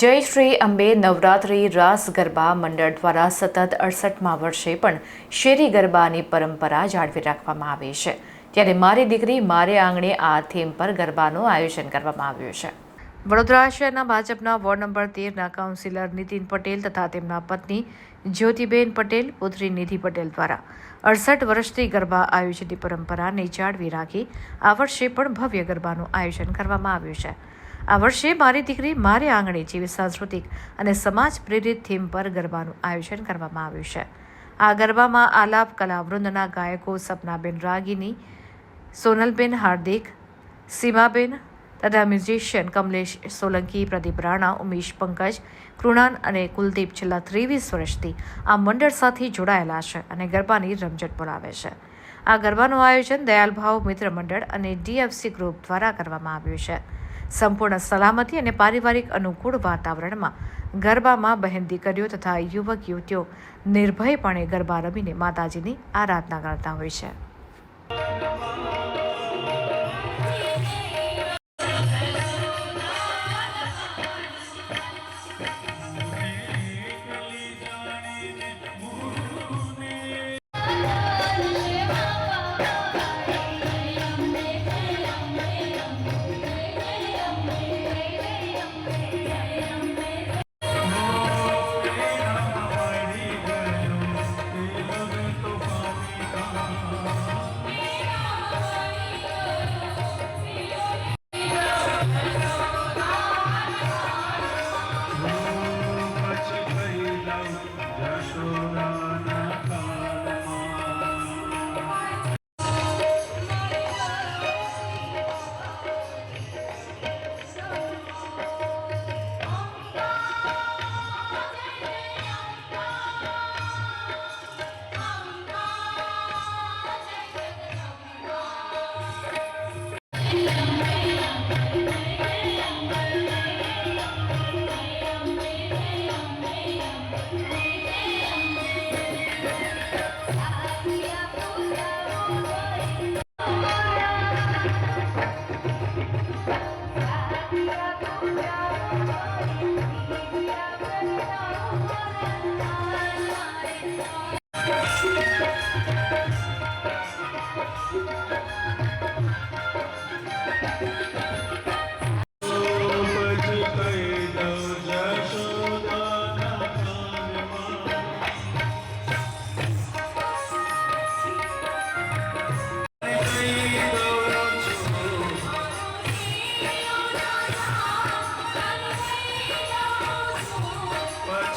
જય શ્રી અંબે નવરાત્રિ રાસ ગરબા મંડળ દ્વારા સતત અડસઠમાં વર્ષે પણ શેરી ગરબાની પરંપરા જાળવી રાખવામાં આવી છે. ત્યારે મારી દીકરી, મારે આંગણે આ થીમ પર ગરબાનું આયોજન કરવામાં આવ્યું છે. વડોદરા શહેરના ભાજપના વોર્ડ નંબર તેરના કાઉન્સિલર નીતિન પટેલ તથા તેમના પત્ની જ્યોતિબેન પટેલ, પુત્રી નિધિ પટેલ દ્વારા અડસઠ વર્ષથી ગરબા આયોજનની પરંપરાને જાળવી રાખી આ વર્ષે પણ ભવ્ય ગરબાનું આયોજન કરવામાં આવ્યું છે. આ વર્ષે મારી દીકરી મારે આંગણે જેવી સાંસ્કૃતિક અને સમાજ પ્રેરિત થીમ પર ગરબાનું આયોજન કરવામાં આવ્યું છે. આ ગરબામાં આલાપ કલાવૃંદના ગાયકો સપનાબેન રાગીની, સોનલબેન હાર્દિક, સીમાબેન તથા મ્યુઝિશિયન કમલેશ સોલંકી, પ્રદીપ રાણા, ઉમેશ પંકજ કૃણાલ અને કુલદીપ છેલ્લા ત્રેવીસ વર્ષથી આ મંડળ સાથે જોડાયેલા છે અને ગરબાની રમઝટ બોલાવે છે. આ ગરબાનું આયોજન દયાલભાવ મિત્ર મંડળ અને ડીએફસી ગ્રુપ દ્વારા કરવામાં આવ્યું છે. સંપૂર્ણ સલામતી અને પારિવારિક અનુકૂળ વાતાવરણમાં ગરબામાં બહેન દીકરીઓ તથા યુવક યુવતીઓ નિર્ભયપણે ગરબા રમીને માતાજીની આરાધના કરતા હોય છે.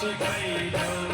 Hey,